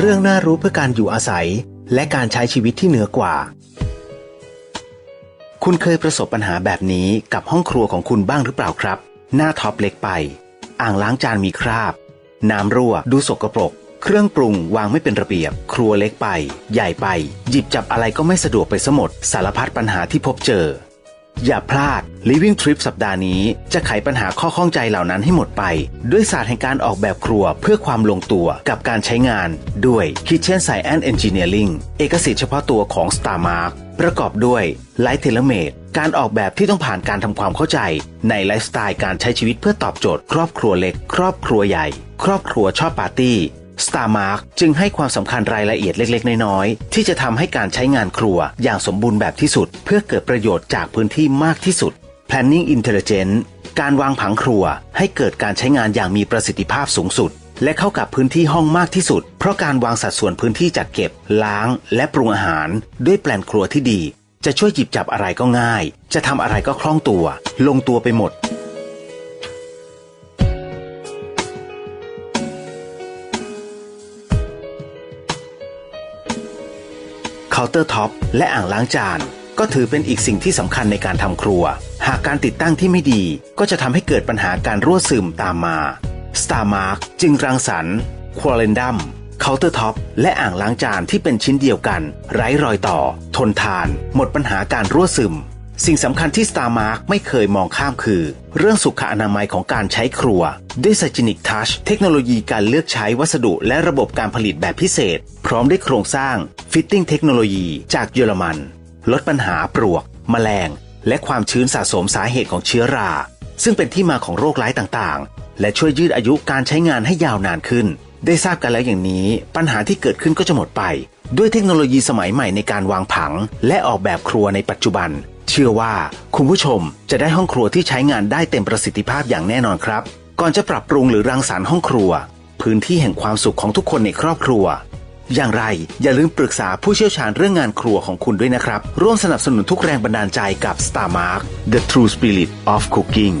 เรื่องน่ารู้เพื่อการอยู่อาศัย และการใช้ชีวิตที่เหนือกว่า คุณเคยประสบปัญหาแบบนี้กับห้องครัวของคุณบ้างหรือเปล่าครับ หน้าท็อปเล็กไป อ่างล้างจานมีคราบ น้ำรั่ว ดูสกปรก เครื่องปรุงวางไม่เป็นระเบียบ ครัวเล็กไป ใหญ่ไป หยิบจับอะไรก็ไม่สะดวกไปซะหมดสารพัดปัญหาที่พบเจอ อย่าพลาด Living Trip สัปดาห์นี้ จะไขปัญหาข้อข้องใจเหล่านั้นให้หมดไป ด้วยศาสตร์แห่งการออกแบบครัวเพื่อความลงตัวกับการใช้งานด้วย Kitchen Science Engineering เอกสิทธิ์เฉพาะตัวของ Star Mark ประกอบด้วย Light t a i l o r m a d e การออกแบบที่ต้องผ่านการทำความเข้าใจ ในไลฟ์สไตล์การใช้ชีวิตเพื่อตอบโจทย์ ครอบครัวเล็ก ครอบครัวใหญ่ ครอบครัวชอบปาร์ตี้ Star Mark จึงให้ความสำคัญรายละเอียดเล็ก ๆ น้อยๆ ที่จะทำให้การใช้งานครัวอย่างสมบูรณ์แบบที่สุด เพื่อเกิดประโยชน์จากพื้นที่มากที่สุด Planning Intelligence การวางผังครัวให้เกิดการใช้งานอย่างมีประสิทธิภาพสูงสุด และเข้ากับพื้นที่ห้องมากที่สุด เพราะการวางสัดส่วนพื้นที่จัดเก็บ ล้าง และปรุงอาหาร ด้วยแปลนครัวที่ดี จะช่วยหยิบจับอะไรก็ง่าย จะทำอะไรก็คล่องตัว ลงตัวไปหมด เคาน์เตอร์ท็อปและอ่างล้างจาน ก็ถือเป็นอีกสิ่งที่สำคัญในการทำครัว หากการติดตั้งที่ไม่ดีก็จะทำให้เกิดปัญหาการรั่วซึมตามมา Star Mark จึงรังสรรค์ควอเลนดัมเคาน์เตอร์ท็อปและอ่างล้างจานที่เป็นชิ้นเดียวกัน ไร้รอยต่อ ทนทาน หมดปัญหาการรั่วซึม สิ่งสำคัญที่ Star Mark ไม่เคยมองข้ามคือ เรื่องสุขอนามัยของการใช้ครัว ด้วย s จินิกทัชเทคโนโลยีการเลือกใช้วัสดุและระบบการผลิตแบบพิเศษ พร้อมด้วยโครงสร้างฟิตติ้งเทคโนโลยีจากเยอรมัน ลดปัญหาปลวกแมลง และความชื้นสะสมสาเหตุของเชื้อรา ซึ่งเป็นที่มาของโรคร้ายต่างๆ และช่วยยืดอายุการใช้งานให้ยาวนานขึ้น ได้ทราบกันแล้วอย่างนี้ ปัญหาที่เกิดขึ้นก็จะหมดไป ด้วยเทคโนโลยีสมัยใหม่ในการวางผัง และออกแบบครัวในปัจจุบัน เชื่อว่าคุณผู้ชมจะได้ห้องครัวที่ใช้งานได้เต็มประสิทธิภาพอย่างแน่นอนครับ ก่อนจะปรับปรุงหรือรังสรรค์ห้องครัว พื้นที่แห่งความสุขของทุกคนในครอบครัว อย่างไรอย่าลืมปรึกษาผู้เชี่ยวชาญเรื่องงานครัวของคุณด้วยนะครับ ร่วมสนับสนุนทุกแรงบันดาลใจกับ Star Mark The True Spirit of Cooking